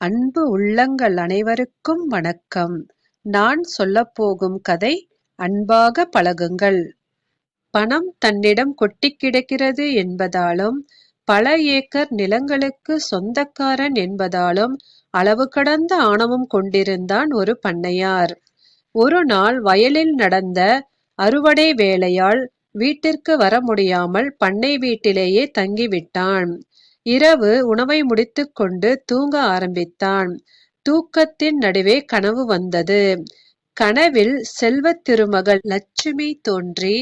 அன்பு உள்ளங்கள் அனைவருக்கும் வணக்கம். நான் சொல்லப்போகும் கதை அன்பாக பழகுங்கள். பணம் தன்னிடம் கொட்டிக் கிடக்கிறது என்பதாலும் பல ஏக்கர் நிலங்களுக்கு சொந்தக்காரன் என்பதாலும் அளவு கடந்த ஆணவம் கொண்டிருந்தான் ஒரு பண்ணையார். ஒரு நாள் வயலில் நடந்த அறுவடை வேலையால் வீட்டிற்கு வர முடியாமல் பண்ணை வீட்டிலேயே தங்கிவிட்டான். இரவு உணவை முடித்துக்கொண்டு தூங்க ஆரம்பித்தான். தூக்கத்தின் நடுவே கனவு வந்தது. கனவில் செல்வத் திருமகள் லட்சுமி தோன்றி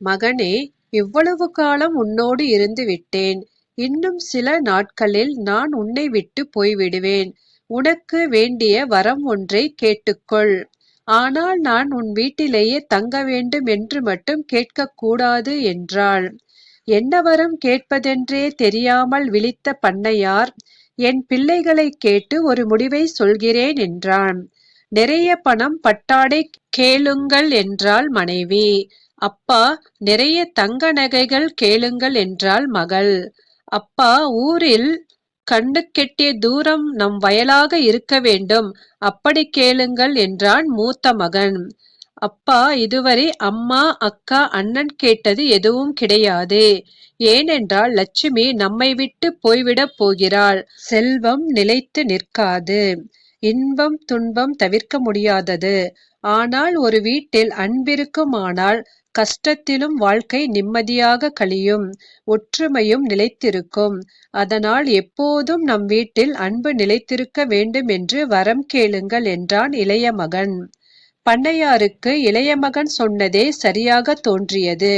மகனே இவ்வளவு காலம் உன்னோடு இருந்து விட்டேன். இன்னும் சில நாட்களில் நான் உன்னை விட்டு போய்விடுவேன். உனக்கு வேண்டிய வரம் ஒன்றை கேட்டுக்கொள். ஆனால் நான் உன் வீட்டிலேயே தங்க வேண்டும் என்று மட்டும் கேட்கக்கூடாது என்றாள். என்ன வரம் கேட்பதென்றே தெரியாமல் விழித்த பண்ணையார் என் பிள்ளைகளை கேட்டு ஒரு முடிவை சொல்கிறேன் என்றான். நிறைய பணம் பட்டாடை கேளுங்கள் என்றாள் மனைவி. அப்பா நிறைய தங்க நகைகள் கேளுங்கள் என்றாள் மகள். அப்பா ஊரில் கண்ணு கெட்டிய தூரம் நம் வயலாக இருக்க வேண்டும் அப்படி கேளுங்கள் என்றான் மூத்த மகன். அப்பா இதுவரை அம்மா அக்கா அண்ணன் கேட்டது எதுவும் கிடையாது. ஏனென்றால் லட்சுமி நம்மை விட்டு போய்விடப் போகிறாள். செல்வம் நிலைத்து நிற்காது. இன்பம் துன்பம் தவிர்க்க முடியாதது. ஆனால் ஒரு வீட்டில் அன்பிருக்குமானால் கஷ்டத்திலும் வாழ்க்கை நிம்மதியாக கழியும் ஒற்றுமையும் நிலைத்திருக்கும். அதனால் எப்போதும் நம் வீட்டில் அன்பு நிலைத்திருக்க வேண்டும் என்று வரம் கேளுங்கள் என்றான் இளைய மகன். பண்ணையாருக்கு இளைய மகன் சொன்னதே சரியாக தோன்றியது.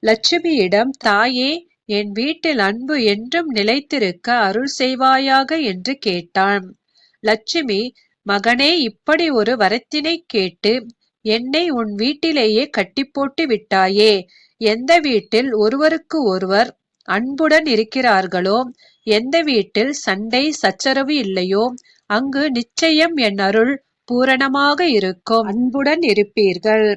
லட்சுமியிடம் தாயே என் வீட்டில் அன்பு என்றும் நிலைத்திருக்க அருள் செய்வாயாக என்று கேட்டான். லட்சுமி மகனே இப்படி ஒரு வரத்தினை கேட்டு என்னை உன் வீட்டிலேயே கட்டி போட்டு விட்டாயே எந்த வீட்டில் ஒருவருக்கு ஒருவர் அன்புடன் இருக்கிறார்களோ எந்த வீட்டில் சண்டை சச்சரவு இல்லையோ அங்கு நிச்சயம் என் அருள் பூரணமாக இருக்கும். அன்புடன் இருப்பீர்கள்.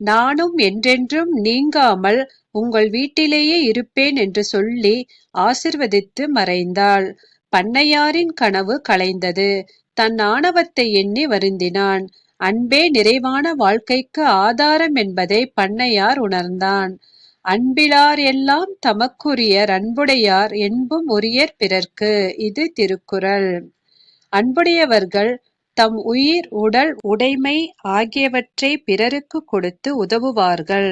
நானும் என்றென்றும் நீங்காமல் உங்கள் வீட்டிலேயே இருப்பேன் என்று சொல்லி ஆசிர்வதித்து மறைந்தாள். பண்ணையாரின் கனவு கலைந்தது. தன் ஆணவத்தை எண்ணி வருந்தினான். அன்பே நிறைவான வாழ்க்கைக்கு ஆதாரம் என்பதை பண்ணையார் உணர்ந்தான். அன்பிலார் எல்லாம் தமக்குரியர் அன்புடையார் என்பும் உரியர் பிறர்க்கு இது திருக்குறள். அன்புடையவர்கள் தம் உயிர் உடல் உடைமை ஆகியவற்றை பிறருக்கு கொடுத்து உதவுவார்கள்.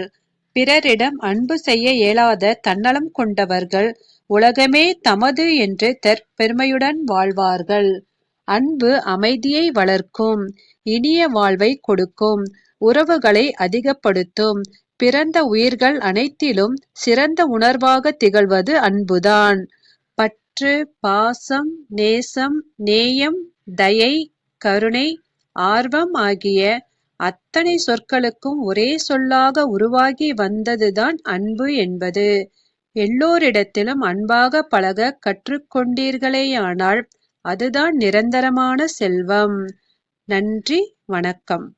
பிறரிடம் அன்பு செய்ய இயலாத தன்னலம் கொண்டவர்கள் உலகமே தமது என்று தற்பெருமையுடன் வாழ்வார்கள். அன்பு அமைதியை வளர்க்கும் இனிய வாழ்வை கொடுக்கும் உறவுகளை அதிகப்படுத்தும் பிறந்த உயிர்கள் அனைத்திலும் சிறந்த உணர்வாக திகழ்வது அன்புதான். பற்று பாசம் நேசம் நேயம் தயை கருணை ஆர்வம் ஆகிய அத்தனை சொற்களுக்கும் ஒரே சொல்லாக உருவாகி வந்ததுதான் அன்பு என்பது. எல்லோரிடத்திலும் அன்பாக பழக கற்றுக்கொண்டீர்களேயானால் அதுதான் நிரந்தரமான செல்வம். நன்றி வணக்கம்.